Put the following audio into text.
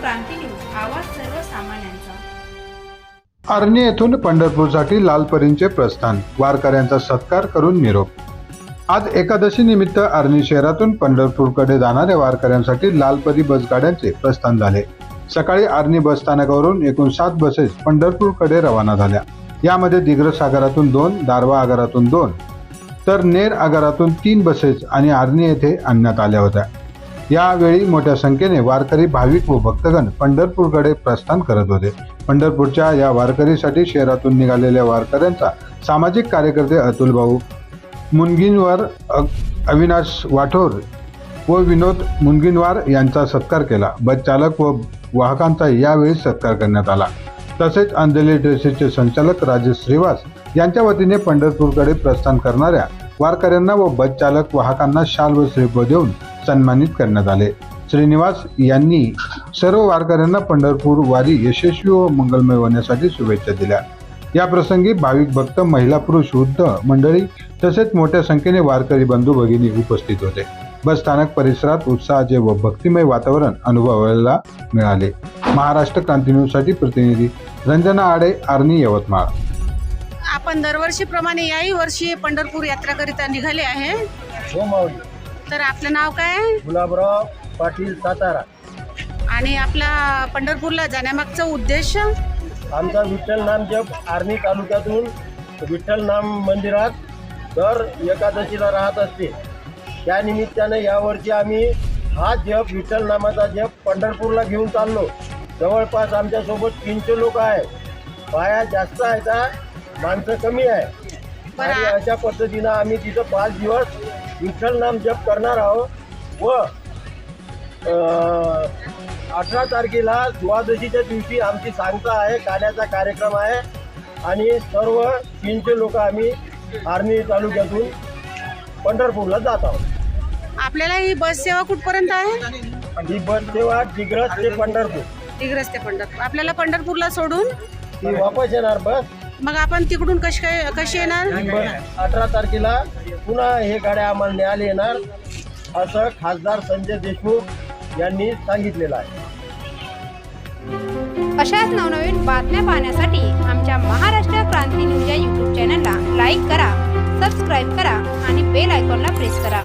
क्रांती news आवाज सर्वसामान्यांचा. येथून पंढरपूरसाठी लालपरींचे प्रस्थान. वारकऱ्यांचा सत्कार करून निरोप. आज एकादशी निमित्त आर्णी शहरातून पंढरपूरकडे जाणाऱ्या वारकऱ्यांसाठी लालपरी बसगाड्यांचे प्रस्थान झाले. सकाळी आर्णी बस स्थानकावरून एकूण सात बसेस पंढरपूरकडे रवाना झाल्या. यामध्ये दिग्रस आगारातून दोन दारवा आगारातून दोन तर नेर आगारातून तीन बसेस आणि आर्णी येथे आणण्यात आल्या होत्या. यावेळी मोठ्या संख्येने वारकरी भाविक व भक्तगण पंढरपूरकडे प्रस्थान करत होते. पंढरपूरच्या या वारकरीसाठी शहरातून निघालेल्या वारकऱ्यांचा सामाजिक कार्यकर्ते अतुल भाऊ मुनगिनवर अविनाश वाठोर व विनोद मुनगिनवार यांचा सत्कार केला. बस चालक व वाहकांचा यावेळी सत्कार करण्यात आला. तसेच अंधेरी ड्रेसेसचे संचालक राजेश श्रीवास यांच्या वतीने पंढरपूरकडे प्रस्थान करणाऱ्या वारकऱ्यांना व बस चालक वाहकांना शाल व श्रीफ देऊन सन्मानित करण्यात आले. श्रीनिवास यांनी सर्व वारकऱ्यांना पंढरपूर वारी यशस्वी व मंगलमय होण्यासाठी शुभेच्छा दिल्या. या प्रसंगी भाविक भक्त महिला पुरुष वृद्ध मंडळी तसेच मोठ्या संख्येने वारकरी बंधू भगिनी उपस्थित होते. बस स्थानक परिसरात उत्साहाचे व भक्तिमय वातावरण अनुभवायला मिळाले. महाराष्ट्र क्रांती न्यूजसाठी प्रतिनिधी रंजना आडे आर्नी यवतमाळ. आपण दरवर्षीप्रमाणे याही वर्षी पंढरपूर यात्राकरिता निघाले आहे. हो माऊली. तर आपलं नाव काय आहे? गुलाबराव पाटील सातारा. आणि आपला पंढरपूरला जाण्यामागचा उद्देश? आमचा विठ्ठल नाम जप आर्णी तालुक्यातून विठ्ठल नाम मंदिरात दर एकादशीला राहत असते. त्या निमित्तानं यावर्षी आम्ही हा जप विठ्ठल नामाचा जप पंढरपूरला घेऊन चाललो. जवळपास आमच्यासोबत तीनशे लोक आहेत. पाया जास्त आहेत हा, माणसं कमी आहे. आणि अशा पद्धतीनं आम्ही तिथं पाच दिवस विठ्ठल नाम जप करणार आहोत. व अठरा तारखेला द्वादशीच्या दिवशी आमची सांगता आहे गाण्याचा कार्यक्रम आहे. आणि सर्व तीनशे लोक आम्ही आर्मी तालुक्यातून पंढरपूरला जात आहोत. आपल्याला ही बस सेवा कुठपर्यंत आहे? ही बस सेवा दिग्रस ते पंढरपूर. दिग्रस ते पंढरपूर. आपल्याला पंढरपूरला सोडून? वापस येणार बस. मग आपण तिकडून कशी काय कशी येणार? अठरा तारखेला पुन्हा हे गाड्या आम्हाला न्यायला येणार असं खासदार संजय देशमुख यांनी सांगितलेलं आहे. अशाच नवनवीन बातम्या पाहण्यासाठी आमच्या महाराष्ट्र क्रांती न्यूज या यूट्यूब चॅनलला लाईक करा सबस्क्राईब करा आणि बेल आयकॉनला प्रेस करा.